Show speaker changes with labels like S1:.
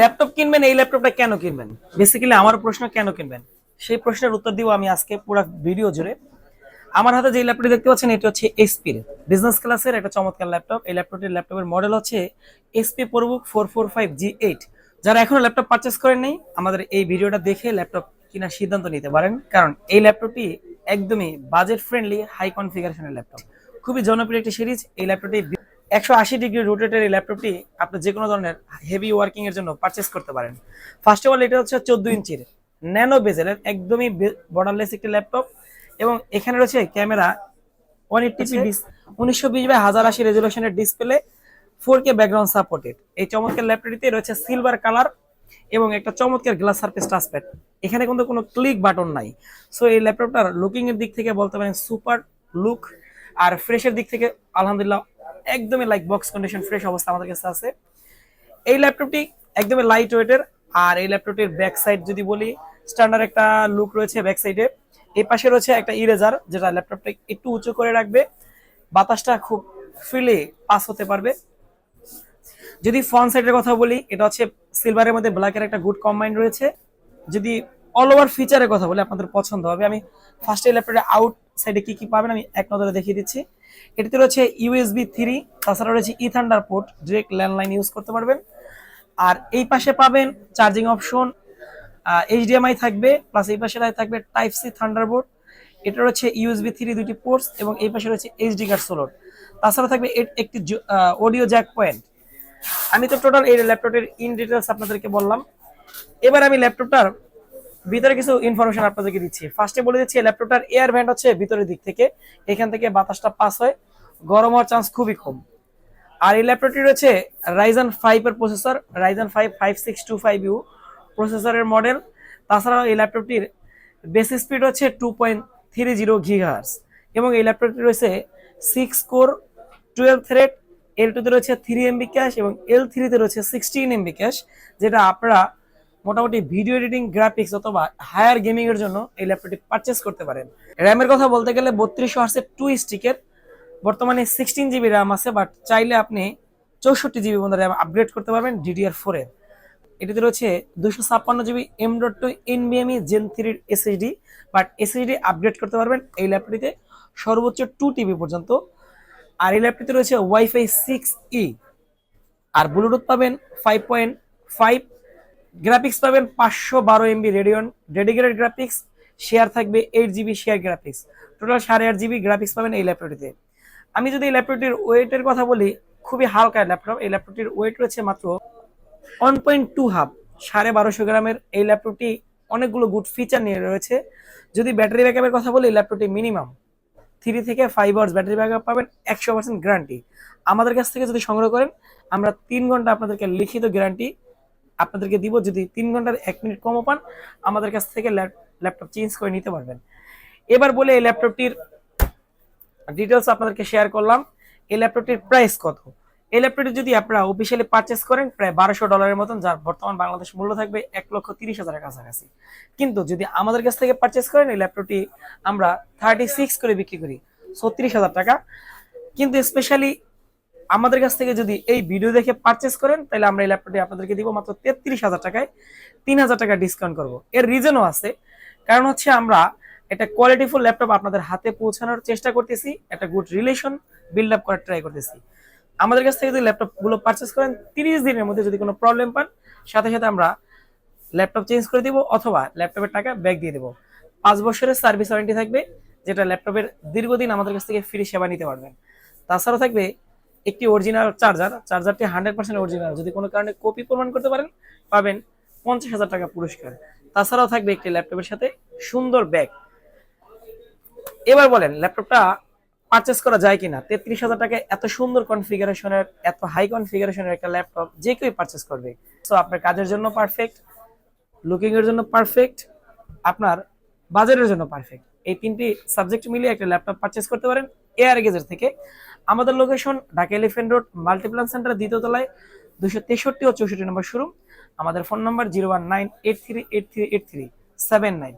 S1: Laptop কিনবেন, এই ল্যাপটপটা কেন কিনবেন? বেসিক্যালি আমার প্রশ্ন, কেন কিনবেন? সেই প্রশ্নের উত্তর দিব আমি আজকে পুরো ভিডিও জুড়ে। আমার হাতে যে ল্যাপটপটি দেখতে পাচ্ছেন, এটি হচ্ছে এসপির বিজনেস ক্লাসের একটা চমৎকার ল্যাপটপ। এই ল্যাপটপটির ল্যাপটপের মডেল হচ্ছে HP ProBook four four five G eight যারা এখনও ল্যাপটপ পারচেস করেন নাই, আমাদের এই ভিডিওটা দেখে ল্যাপটপ কেনার সিদ্ধান্ত নিতে পারেন। কারণ এই ল্যাপটপটি একদমই বাজেট ফ্রেন্ডলি হাই কনফিগারেশনের ল্যাপটপ। খুবই জনপ্রিয় একটি সিরিজ এই ল্যাপটপটি একশো আশি ডিগ্রি রোটেটের ল্যাপটপটি আপনি যে কোনো ধরনের হেভি ওয়ার্কিং এর জন্য পারচেস করতে পারেন। ফার্স্ট অফ অল এটা হচ্ছে চোদ্দ ইঞ্চির ন্যানো বেজেলের একদমই বর্ডারলেস একটি ল্যাপটপ এবং এখানে রয়েছে ক্যামেরা ওয়ান এইটটি পি উনিশশো বিশ বাই হাজার আশি রেজলিউশনের display four K background supported এই চমৎকার ল্যাপটপটিতে রয়েছে সিলভার কালার এবং একটা চমৎকার গ্লাস সার্ফেস টাচপ্যাড এখানে কিন্তু কোনো ক্লিক বাটন নাই। সো এই ল্যাপটপটার লুকিং এর দিক থেকে বলতে পারেন সুপার লুক আর ফ্রেশের দিক থেকে আলহামদুলিল্লাহ একদমই লাইক বক্স কন্ডিশন ফ্রেশ অবস্থা আমাদের কাছে আছে। এই ল্যাপটপটি একদমই লাইট ওয়েটের আর এই ল্যাপটপটির ব্যাক সাইড যদি বলি স্ট্যান্ডার্ড একটা লুক রয়েছে ব্যাক সাইডে এই পাশে রয়েছে একটা ইরেজার যেটা ল্যাপটপটা একটু উঁচু করে রাখবে। বাতাসটা খুব ফ্রিলি পাস হতে পারবে। যদি ফ্রন্ট সাইডের কথা বলি, এটা হচ্ছে সিলভারের মধ্যে ব্ল্যাকের একটা গুড কম্বাইন রয়েছে। যদি অল ওভার ফিচারের কথা বলি, আপনাদের পছন্দ হবে। আমি ফার্স্ট এই ল্যাপটপের আউট সাইডে কি কি পাবেন, আমি এক নজরে দেখিয়ে দিচ্ছি। এটিতে রয়েছে ইউএসবি থ্রি তাছাড়া রয়েছে ethernet port direct landline use করতে পারবেন। আর এই পাশে পাবেন চার্জিং অপশন এইচডিএমআই থাকবে প্লাস এই পাশে থাকবে টাইপ সি থান্ডারবোর্ড এটা রয়েছে ইউএসবি থ্রি দুটি পোর্টস এবং এই পাশে রয়েছে এইচডি কার্ড সোলোড তাছাড়া থাকবে একটি অডিও জ্যাক পয়েন্ট আমি তো টোটাল এই ল্যাপটপের ইন ডিটেলস আপনাদেরকে বললাম। এবার আমি ল্যাপটপটার ভিতরে কিছু ইনফরমেশন আপনাদেরকে দিচ্ছি। ফার্স্টে বলে দিচ্ছি ল্যাপটপটার এয়ার ভ্যান্ট হচ্ছে ভিতরের দিক থেকে। এখান থেকে বাতাসটা পাস হয়। গরম হওয়ার চান্স খুবই কম। আর এই ল্যাপটপটি রয়েছে রাইজন ফাইভ এর processor Ryzen five five six two five U প্রসেসরের মডেল তাছাড়াও এই ল্যাপটপটির বেস স্পিড হচ্ছে two point three zero gigahertz এবং এই ল্যাপটপটি রয়েছে six core twelve thread L টুতে রয়েছে থ্রি এমবি ক্যাশ এবং এল থ্রিতে রয়েছে সিক্সটিন এমবি ক্যাশ যেটা আপনারা মোটামুটি ভিডিও এডিটিং গ্রাফিক্স অথবা হায়ার গেমিং এর জন্য এই ল্যাপটপটি পারচেস করতে পারেন। র্যামের কথা বলতে গেলে বত্রিশশো আটসের টু স্টিকের বর্তমানে সিক্সটিন জিবি র্যাম আছে বাট চাইলে আপনি চৌষট্টি জিবি পর্যন্ত র্যাম আপগ্রেড করতে পারবেন ডিডিআর ফোরের এটিতে রয়েছে দুশো ছাপ্পান্ন জিবি এম ডট টু এনবিএমই জেন থ্রির এসএসডি বাট এসএসডি আপগ্রেড করতে পারবেন এই ল্যাপটপটিতে সর্বোচ্চ টু টিবি পর্যন্ত। আর এই ল্যাপটপটিতে রয়েছে ওয়াইফাই সিক্স ই আর ব্লুটুথ পাবেন ফাইভ পয়েন্ট ফাইভ গ্রাফিক্স পাবেন পাঁচশো বারো MB Radeon dedicated graphics share থাকবে eight GB share graphics total সাড়ে আট জিবি গ্রাফিক্স পাবেন এই ল্যাপটপটিতে আমি যদি এই ল্যাপটপটির ওয়েটের কথা বলি, খুবই হালকা ল্যাপটপ এই ল্যাপটপটির ওয়েট রয়েছে মাত্র ওয়ান পয়েন্ট টু হাফ সাড়ে বারোশো গ্রামের এই ল্যাপটপটি অনেকগুলো গুড ফিচার নিয়ে রয়েছে। যদি ব্যাটারি ব্যাকআপের কথা বলি ল্যাপটপটি মিনিমাম থ্রি থেকে ফাইভ আওয়ার্স ব্যাটারি ব্যাকআপ পাবেন, একশো পার্সেন্ট গ্যারান্টি আমাদের কাছ থেকে যদি সংগ্রহ করেন, আমরা তিন ঘণ্টা আপনাদেরকে লিখিত গ্যারান্টি আপনাদেরকে দিব, যদি তিন ঘণ্টার এক মিনিট কমও পান, আমাদের কাছ থেকে ল্যাপটপ চেঞ্জ করে নিতে পারবেন। এবার বলে এই ল্যাপটপটির ডিটেলস আপনাদেরকে শেয়ার করলাম। এই ল্যাপটপটির প্রাইস কত? এই ল্যাপটপটি যদি আপনারা অফিসিয়ালি পারচেস করেন, প্রায় বারোশো ডলারের মতন, যার বর্তমান বাংলাদেশ মূল্য থাকবে এক লক্ষ তিরিশ হাজারের কাছাকাছি। কিন্তু যদি আমাদের কাছ থেকে পারচেস করেন, এই ল্যাপটপটি আমরা থার্টি সিক্স করে বিক্রি করি, ছত্রিশ হাজার টাকা। কিন্তু স্পেশালি আমাদের কাছ থেকে যদি এই ভিডিও দেখে পারচেস করেন, তাহলে আমরা এই ল্যাপটপটি আপনাদেরকে দিব মাত্র তেত্রিশ হাজার টাকায় তিন হাজার টাকা ডিসকাউন্ট করব। এর রিজনও আছে। কারণ হচ্ছে আমরা একটা কোয়ালিটিফুল ল্যাপটপ আপনাদের হাতে পৌঁছানোর চেষ্টা করতেছি, একটা গুড রিলেশন বিল্ড আপ করার ট্রাই করতেছি। আমাদের কাছ থেকে যদি ল্যাপটপগুলো পারচেস করেন, তিরিশ দিনের মধ্যে যদি কোনো প্রবলেম পান, সাথে সাথে আমরা ল্যাপটপ চেঞ্জ করে দিব অথবা ল্যাপটপের টাকা ব্যাক দিয়ে দেবো। পাঁচ বছরের সার্ভিস ওয়ারেন্টি থাকবে, যেটা ল্যাপটপের দীর্ঘদিন আমাদের কাছ থেকে ফ্রি সেবা নিতে পারবেন। তাছাড়াও থাকবে একটি অরিজিনাল চার্জার চার্জারটি হান্ড্রেড পার্সেন্ট অরিজিনাল যদি কোনো কারণে কপি প্রমাণ করতে পারেন, পাবেন পঞ্চাশ হাজার টাকা পুরস্কার। তাছাড়াও থাকবে একটি ল্যাপটপের সাথে সুন্দর ব্যাগ এবার বলেন ল্যাপটপটা পারচেস করা যায় কিনা? তেত্রিশ হাজার টাকায় এত সুন্দর কনফিগারেশনের এত হাই কনফিগারেশনের একটা ল্যাপটপ যে কেউ পারচেস করবে। সো আপনার কাজের জন্য পারফেক্ট লুকিং এর জন্য পারফেক্ট আপনার বাজারের জন্য পারফেক্ট এই তিনটি সাবজেক্ট মিলিয়ে একটা ল্যাপটপ পারচেস করতে পারেন। এয়ার থেকে। আমাদের location Dhaka elephant road multiplan centre দ্বিতীয় তলায় দুশো তেষট্টি ও চৌষট্টি নম্বর শোরুম। আমাদের phone number zero one nine eight three eight three eight three seven nine